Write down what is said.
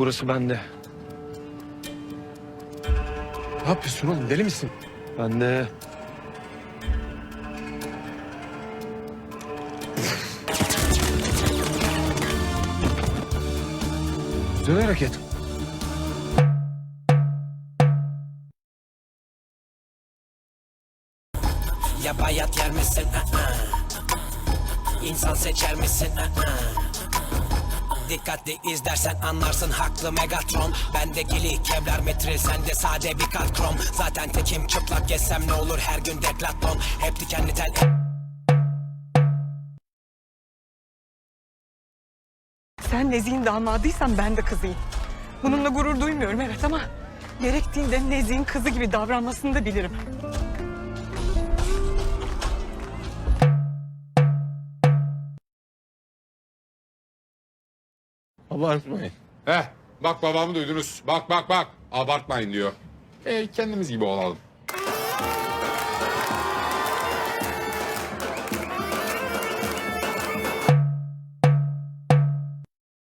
Burası bende. Ne yapıyorsun oğlum deli misin? Bende. Güzel hareket. Ya bayat yer misin? İnsan seçer misin? Dikkatli izlersen anlarsın haklı Megatron Bende gili kevlar metril sende sade bir kart krom Zaten tekim çıplak gezsem ne olur her gün deklaton Hep dikenli tel Sen Nezih'in damadıysan ben de kızıyım. Bununla gurur duymuyorum evet ama gerektiğinde Nezih'in kızı gibi davranmasını da bilirim. Abartmayın. Heh bak babamı duydunuz. Bak bak bak. Abartmayın diyor. E kendimiz gibi olalım.